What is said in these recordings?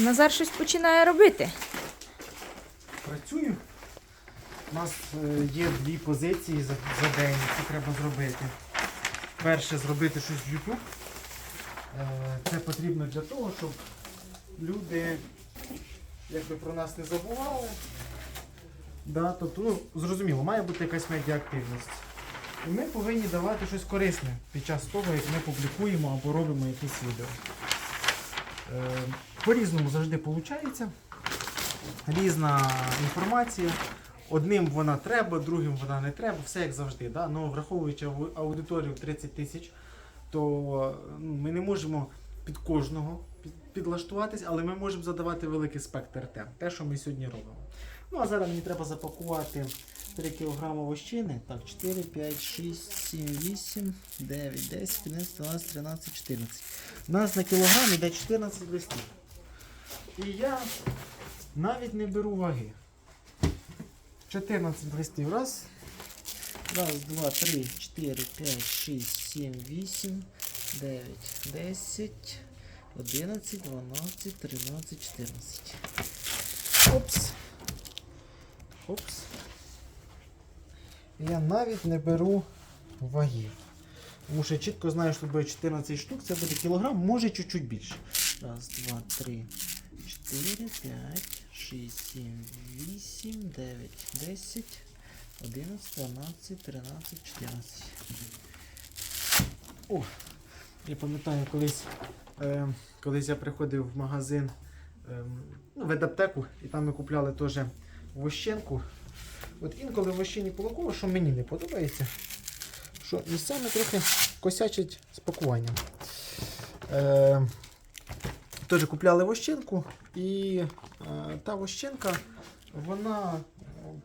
Назар щось починає робити. Працюю. У нас е, є дві позиції за, за день, які треба зробити. Перше зробити щось в YouTube. Е, Це потрібно для того, щоб люди якби про нас не забували. Да, тобто, ну, зрозуміло, має бути якась медіаактивність. І ми повинні давати щось корисне під час того, як ми публікуємо або робимо якісь відео. По-різному завжди виходить. Різна інформація. Одним вона треба, другим вона не треба, все як завжди. Да? Ну, враховуючи аудиторію 30 тисяч, то ну, ми не можемо під кожного під- підлаштуватись, але ми можемо задавати великий спектр тем. Те, що ми сьогодні робимо. Ну а зараз мені треба запакувати 3 кг вощини. Так, 4, 5, 6, 7, 8, 9, 10, 11, 12, 13, 14. У нас на кілограм йде 14 листів. І я навіть не беру ваги. 14 листів. Раз. Раз, два, три, чотири, п'ять, шість, сім, вісім, дев'ять, десять, одинадцять, дванадцять, тринадцять, чотирнадцять. Опс. Опс. Я навіть не беру вагів. Тому що я чітко знаю, що буде 14 штук, це буде кілограм, може чуть-чуть більше. Раз, два, три, 4, 5, 6, 7, 8, 9, 10, 11, 12, 13, 14. О, я пам'ятаю, колись, е, колись я приходив в магазин е, ну, в аптеку, і там ми купляли теж вощенку. От інколи в вощині полакова, що мені не подобається, що місцями трохи косячить з пакуванням. Е, Теж купляли вощинку, і е, та вощинка, вона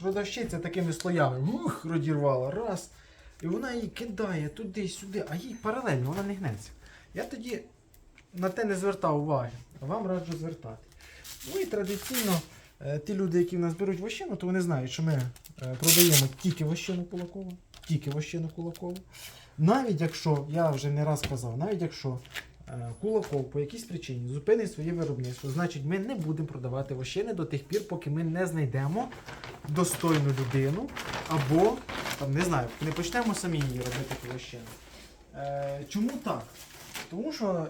продавщиця такими слоями ух, розірвала раз. І вона її кидає туди-сюди, а їй паралельно, вона не гнеться. Я тоді на те не звертав уваги, а вам раджу звертати. Ну і традиційно е, ті люди, які в нас беруть вощину, то вони знають, що ми е, продаємо тільки вощину кулакову, тільки вощину кулакову. Навіть якщо, я вже не раз казав, навіть якщо Кулаков по якійсь причині зупинить своє виробництво, значить ми не будемо продавати вощини до тих пір, поки ми не знайдемо достойну людину або там не знаю, не почнемо самі її робити ті вощини. Е, чому так? Тому що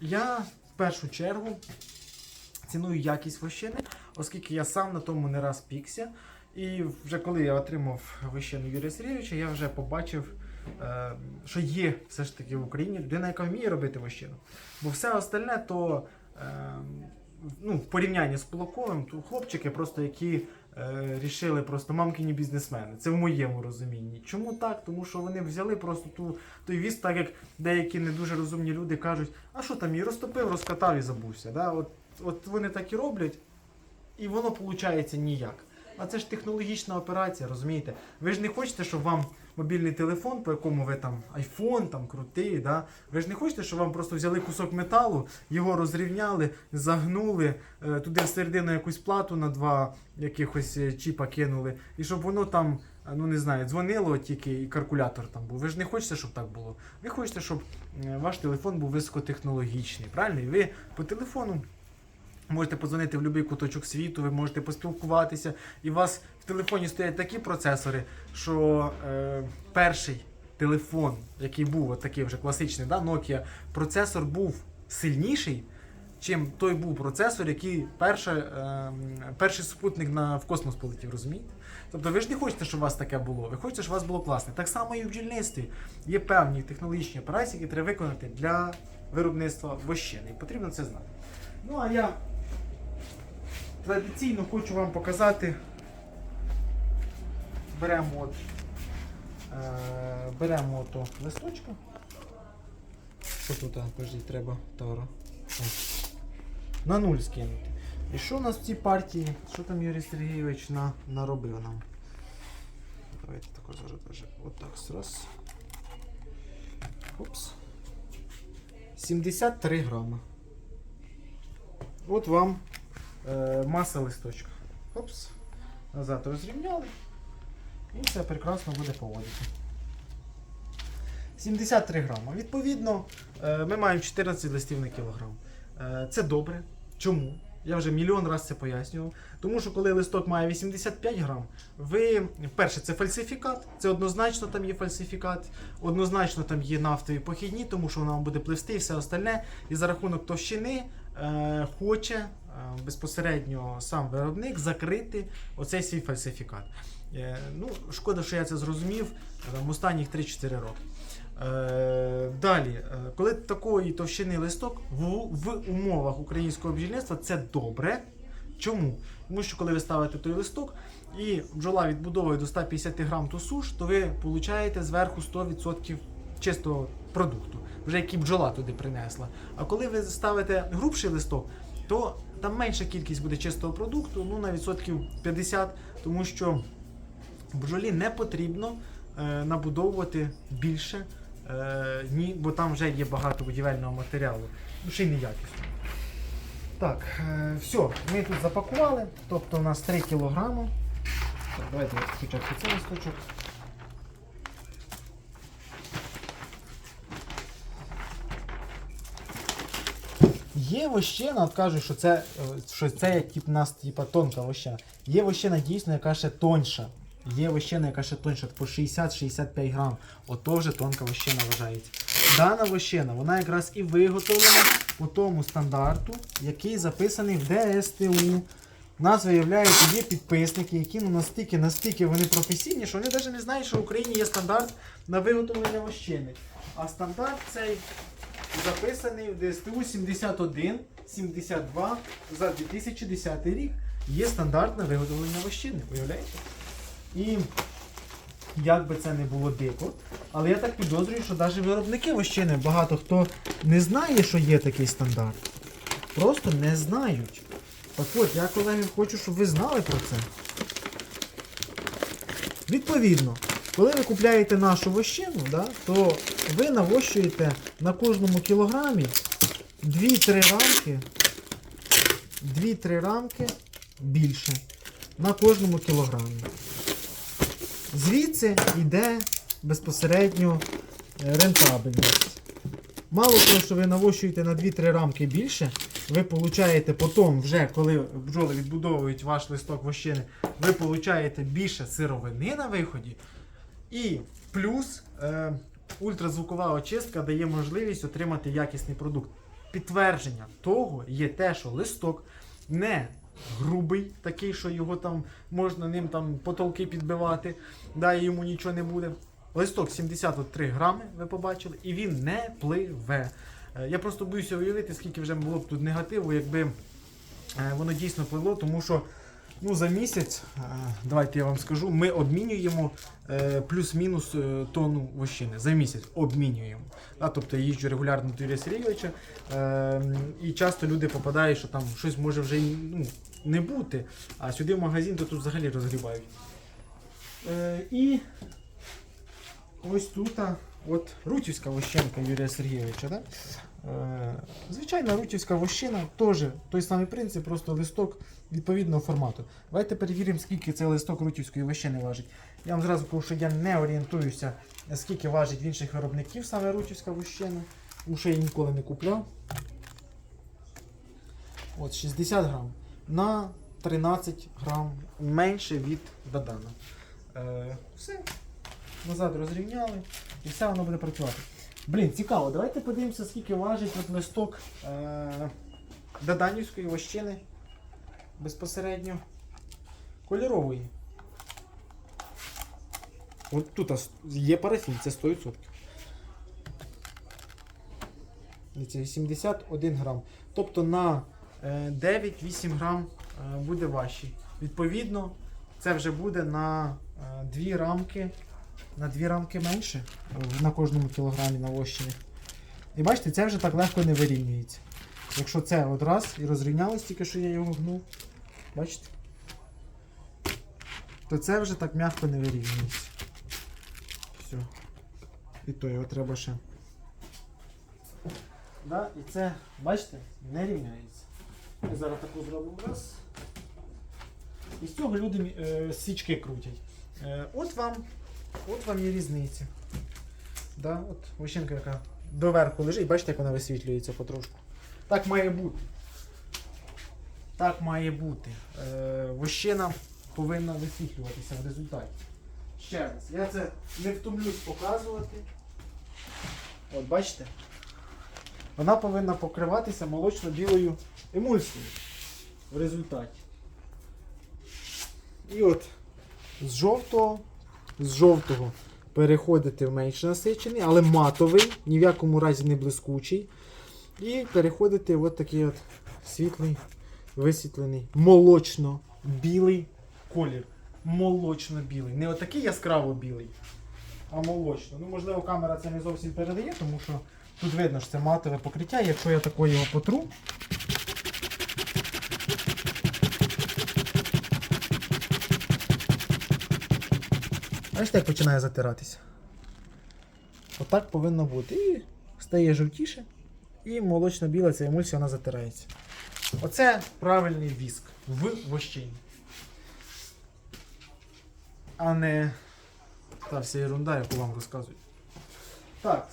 я в першу чергу ціную якість вощини, оскільки я сам на тому не раз пікся. І вже коли я отримав вищину Юрія Сергійовича, я вже побачив, е, що є все ж таки в Україні людина, яка вміє робити вощину. Бо все остальне, то е, ну, в порівнянні з Кулаковим, то хлопчики, просто які е, рішили просто мамкині бізнесмени. Це в моєму розумінні. Чому так? Тому що вони взяли просто ту, той віз, так як деякі не дуже розумні люди кажуть, а що там її розтопив, розкатав і забувся. Да? От, от вони так і роблять, і воно виходить ніяк. А це ж технологічна операція, розумієте? Ви ж не хочете, щоб вам мобільний телефон, по якому ви там айфон там крутий, да? ви ж не хочете, щоб вам просто взяли кусок металу, його розрівняли, загнули, е, туди всередину якусь плату на два якихось е, чіпа кинули, і щоб воно там, е, ну не знаю, дзвонило тільки і калькулятор там був. Ви ж не хочете, щоб так було. Ви хочете, щоб ваш телефон був високотехнологічний, правильно? І ви по телефону. Можете подзвонити в будь-який куточок світу, ви можете поспілкуватися, і у вас в телефоні стоять такі процесори, що е, перший телефон, який був от такий вже класичний, да, Nokia, процесор був сильніший, чим той був процесор, який перше, е, перший супутник на, в космос полетів, розумієте? Тобто ви ж не хочете, щоб у вас таке було, ви хочете, щоб у вас було класне. Так само і в бджільництві є певні технологічні операції, які треба виконати для виробництва вощини. І потрібно це знати. Ну а я традиційно хочу вам показати. Беремо от, е, беремо ото листочка. Що тут, а, подождіть, треба таро. На нуль скинути. І що у нас в цій партії? Що там Юрій Сергійович на, наробив нам? Давайте тако зараз даже отак раз. Опс. 73 грама. От вам маса листочка. Опс. Назад розрівняли. І все прекрасно буде поводити. 73 грама. Відповідно, е, ми маємо 14 листів на кілограм. Е, це добре. Чому? Я вже мільйон разів це пояснював. Тому що коли листок має 85 грам, ви перше, це фальсифікат, це однозначно там є фальсифікат, однозначно там є нафтові похідні, тому що вона вам буде пливсти і все остальне. І за рахунок товщини е, хоче е, безпосередньо сам виробник закрити оцей свій фальсифікат. Е, ну, шкода, що я це зрозумів е, там, останніх 3-4 роки. Е, далі, е, коли такої товщини листок в, в умовах українського бджільництва це добре. Чому? Тому що коли ви ставите той листок і бджола відбудовує до 150 грам ту суш, то ви получаєте зверху 100% чистого продукту, вже який бджола туди принесла. А коли ви ставите грубший листок, то там менша кількість буде чистого продукту, ну на відсотків 50, тому що бджолі не потрібно е, набудовувати більше, е, ні, бо там вже є багато будівельного матеріалу, ну ще й неякісно. Так, е, все, ми тут запакували, тобто у нас 3 кілограми. Давайте спочатку цей листочок. Є вощина, от кажуть, що це, е, що це як тип, нас типа, тонка вощина. Є вощина дійсно, яка ще тоньша. Є вощина, яка ще тоньша, по 60-65 грам. Ото вже тонка вощина вважається. Дана вощина, вона якраз і виготовлена по тому стандарту, який записаний в ДСТУ. Нас виявляється, є підписники, які ну, настільки, настільки вони професійні, що вони навіть не знають, що в Україні є стандарт на виготовлення вощини. А стандарт цей записаний в ДСТУ 71 72 за 2010 рік. Є стандарт на виготовлення вощини, уявляєте? І як би це не було дико, але я так підозрюю, що навіть виробники вощини багато хто не знає, що є такий стандарт. Просто не знають. Так от, я, колеги, хочу, щоб ви знали про це. Відповідно, коли ви купляєте нашу вощину, да, то ви навощуєте на кожному кілограмі 2-3 рамки, 2-3 рамки більше на кожному кілограмі. Звідси йде безпосередньо е, рентабельність. Мало того, що ви навощуєте на 2-3 рамки більше, ви получаєте потім, вже коли бджоли відбудовують ваш листок вощини, ви получаєте більше сировини на виході. І плюс е, ультразвукова очистка дає можливість отримати якісний продукт. Підтвердження того є те, що листок не грубий, такий, що його там можна ним там потолки підбивати, да, і йому нічого не буде. Листок 73 грами, ви побачили, і він не пливе. Е, Я просто боюся уявити, скільки вже було б тут негативу, якби е, воно дійсно пливло, тому що ну, за місяць, е, давайте я вам скажу, ми обмінюємо е, плюс-мінус е, тонну вощини. За місяць обмінюємо. Тобто я їжджу регулярно до Юрія Сергійовича, і часто люди попадають, що там щось може вже ну, не бути, а сюди в магазин, то тут взагалі розгрібають. І ось тут от рутівська вощенка Юрія Сергійовича. Да? Е, звичайна рутівська вощина, теж той самий принцип, просто листок відповідного формату. Давайте перевіримо, скільки цей листок рутівської вощини важить. Я вам зразу кажу, що я не орієнтуюся, скільки важить в інших виробників саме рутівська вощина, що я ніколи не купляв. От 60 грам на 13 грам менше від Дадана. Е, все. Назад розрівняли і все воно буде працювати. Блін, цікаво, давайте подивимося, скільки важить от листок е, Даданівської вощини безпосередньо кольорової. От тут є парафін, це 100%. Дивіться, 81 грам. Тобто на е, 9-8 грам е, буде важчий. Відповідно, це вже буде на 2 рамки. На 2 рамки менше е, на кожному кілограмі навощення. І бачите, це вже так легко не вирівнюється. Якщо це от і розрівнялось, тільки що я його гнув, бачите? То це вже так м'яко не вирівнюється. Все. І то його треба ще. Да? І це, бачите, не рівняється. Я зараз таку зроблю раз. І з цього люди е, свічки крутять. Е, от вам, от вам і різниця. Да? От вощинка, яка доверху лежить, бачите, як вона висвітлюється потрошку. Так має бути. так має бути. Е, вощина повинна висвітлюватися в результаті. Ще раз, я це не втомлюсь показувати. От бачите? Вона повинна покриватися молочно-білою емульсією в результаті. І от з жовтого, з жовтого переходити в менш насичений, але матовий, ні в якому разі не блискучий. І переходити в от такий от світлий, висвітлений, молочно-білий колір. Молочно-білий. Не отакий яскраво білий, а молочно. Ну, можливо, камера це не зовсім передає, тому що тут видно, що це матове покриття. Якщо я тако його потру, Бачите, як починає затиратися. Отак повинно бути. І стає жовтіше. І молочно-біла ця емульсія вона затирається. Оце правильний віск в вощині. А не та вся ерунда, яку вам розказують. Так,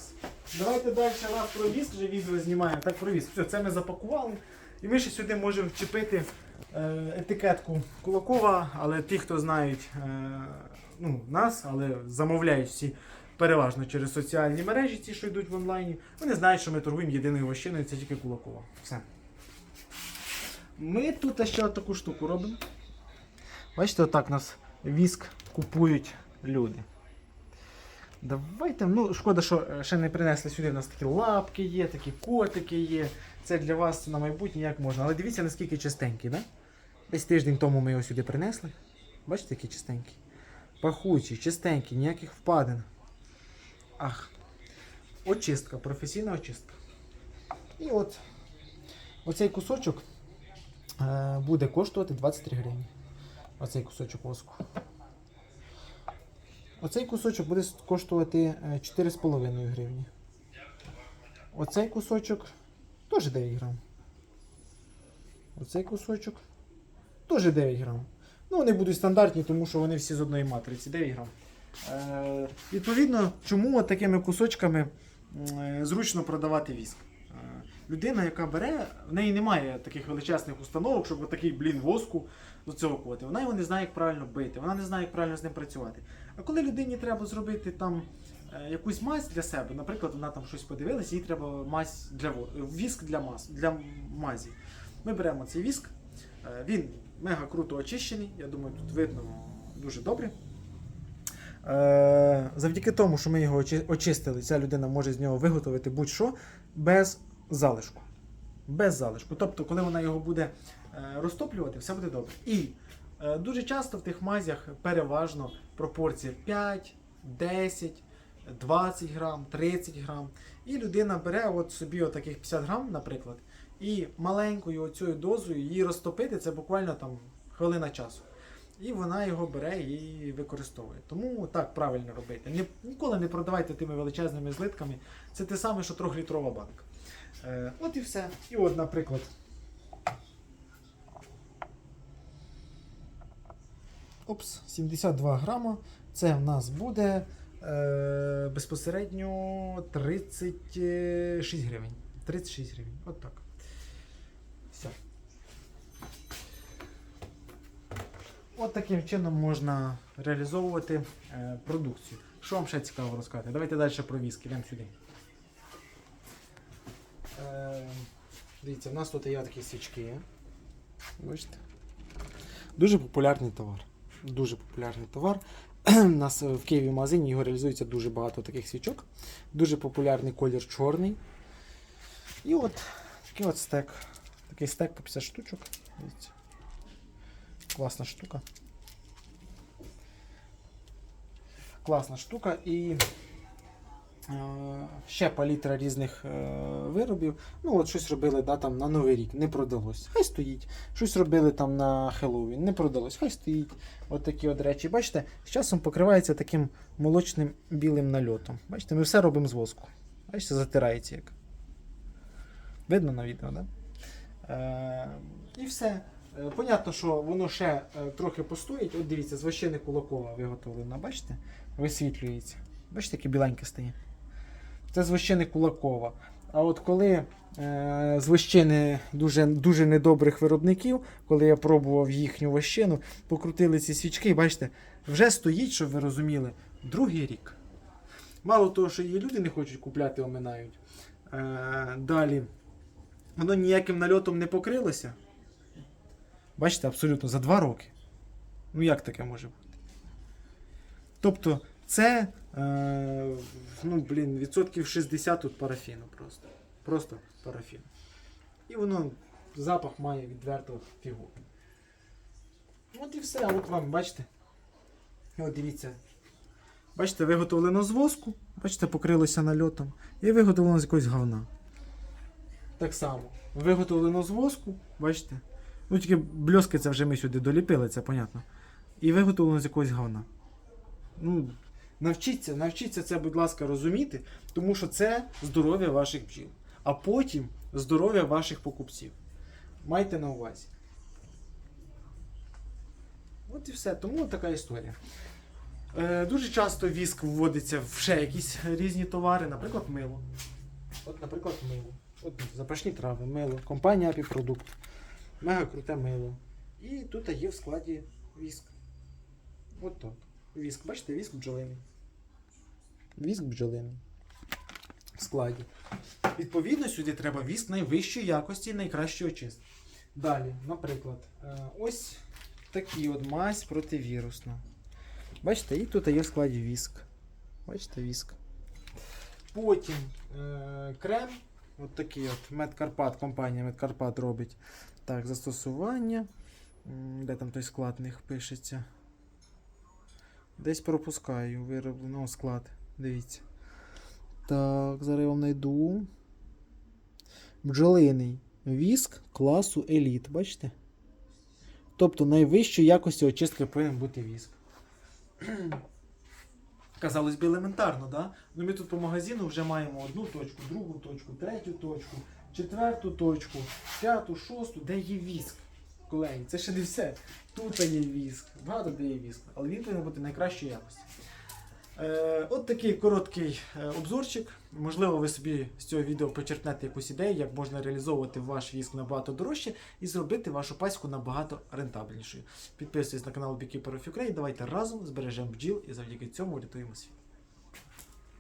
давайте далі раз про віск, вже відео знімаємо. Так про віск. Все, це ми запакували. І ми ще сюди можемо вчепити е, етикетку Кулакова, але ті, хто знають е, ну, нас, але замовляють всі переважно через соціальні мережі, ці, що йдуть в онлайні, вони знають, що ми торгуємо єдиною вощиною, це тільки Кулакова. Все. Ми тут ще таку штуку робимо. Бачите, отак нас віск купують люди. Давайте, ну, шкода, що е, ще не принесли сюди. У нас такі лапки є, такі котики є. Це для вас на майбутнє як можна. Але дивіться, наскільки чистенький, да? Десь тиждень тому ми його сюди принесли. Бачите, який чистенький. Пахучий, чистенький, ніяких впадин. Ах. Очистка, професійна очистка. І от оцей кусочок е, буде коштувати 23 гривні. Оцей кусочок воску. Оцей кусочок буде коштувати е, 4,5 гривні. Оцей кусочок теж 9 грам. Оцей кусочок теж 9 грам. Ну, вони будуть стандартні, тому що вони всі з одної матриці. 9 грам. Е, відповідно, чому от такими кусочками е, зручно продавати віск? Е, людина, яка бере, в неї немає таких величезних установок, щоб такий блін воску до цього кувати. Вона його не знає, як правильно бити, вона не знає, як правильно з ним працювати. А коли людині треба зробити там е, якусь мазь для себе, наприклад, вона там щось подивилась, їй треба мазь для віск для маз, для мазі. Ми беремо цей віск, е, він мега круто очищений, я думаю, тут видно дуже добре. Е, Завдяки тому, що ми його очистили, ця людина може з нього виготовити будь-що без залишку. Без залишку. Тобто, коли вона його буде е, розтоплювати, все буде добре. І е, дуже часто в тих мазях переважно пропорція 5, 10, 20 грам, 30 грам. І людина бере от собі отаких 50 грам, наприклад, і маленькою оцією дозою її розтопити це буквально там хвилина часу. І вона його бере і використовує. Тому так правильно робити. Ні- ніколи не продавайте тими величезними злитками. Це те саме, що трьохлітрова банка. Е, от і все. І от, наприклад. Опс, 72 грама. Це в нас буде е, безпосередньо 36 гривень. 36 гривень. От так. Все. От таким чином можна реалізовувати е, продукцію. Що вам ще цікаво розказати? Давайте далі про віск, йдемо сюди. Е, дивіться, в нас тут є такі свічки. Бачите? Дуже популярний товар. Дуже популярний товар. У нас в Києві в магазині його реалізується дуже багато таких свічок. Дуже популярний колір чорний. І от такий от стек. Такий стек по 50 штучок. Дивіться. Класна штука. Класна штука і е, ще палітра різних е, виробів. Ну, от щось робили да, там, на Новий рік, не продалось. Хай стоїть. Щось робили там на Хеллоуін, не продалось, хай стоїть. От такі от речі. Бачите, з часом покривається таким молочним білим нальотом. Бачите, ми все робимо з воску. Бачите, затирається як. Видно на відео, так? Да? Е, і все. Е, Понятно, що воно ще е, трохи постоїть. От дивіться, з вощини кулакова виготовлено, бачите? Висвітлюється. Бачите, яке біленьке стає. Це з вощини кулакова. А от коли е, з вощини дуже, дуже недобрих виробників, коли я пробував їхню вощину, покрутили ці свічки, бачите, вже стоїть, щоб ви розуміли, другий рік. Мало того, що її люди не хочуть купляти, оминають. Е, далі, воно ніяким нальотом не покрилося. Бачите, абсолютно за два роки. Ну як таке може бути? Тобто, це е, ну, блін, відсотків 60 тут парафіну просто. Просто парафін. І воно запах має відверто фігуру. От і все, от вам, бачите. От дивіться. Бачите, виготовлено з воску, бачите, покрилося нальотом. І виготовлено з якогось говна. Так само. Виготовлено з воску, бачите. Ну тільки бльоски це вже ми сюди доліпили, це понятно. І виготовлено з якогось говна. Ну, навчіться, навчіться це, будь ласка, розуміти, тому що це здоров'я ваших бджіл. А потім здоров'я ваших покупців. Майте на увазі. От і все. Тому така історія. Е, дуже часто віск вводиться в ще якісь різні товари, наприклад, мило. От, наприклад, мило. От запашні трави, мило. Компанія Апіпродукт. Мега круте мило. І тут є в складі віск. От так. Віск, бачите, віск бджолиний. Віск бджолиний. В складі. Відповідно, сюди треба віск найвищої якості, найкращої очистки. Далі, наприклад, е, ось такий от мазь противірусна. Бачите, і тут є в складі віск. Бачите, віск. Потім е, крем. От такий от Медкарпат, компанія Медкарпат робить. Так, застосування. Де там той склад в них пишеться? Десь пропускаю. Вироблено склад. Дивіться. Так, зараз я вам знайду. Бджолиний віск класу еліт. Бачите? Тобто найвищої якості очистки повинен бути віск. Казалось би, елементарно, да? Ну ми тут по магазину вже маємо одну точку, другу точку, третю точку, четверту точку, п'яту, шосту, де є віск. Колеги, це ще не все. Тут є віск, багато де є віск, але він повинен бути найкращої якості. Е, от такий короткий е, обзорчик. Можливо, ви собі з цього відео почерпнете якусь ідею, як можна реалізовувати ваш віск набагато дорожче і зробити вашу паську набагато рентабельнішою. Підписуйтесь на канал Beekeeper of Ukraine, давайте разом збережемо бджіл і завдяки цьому врятуємо світ.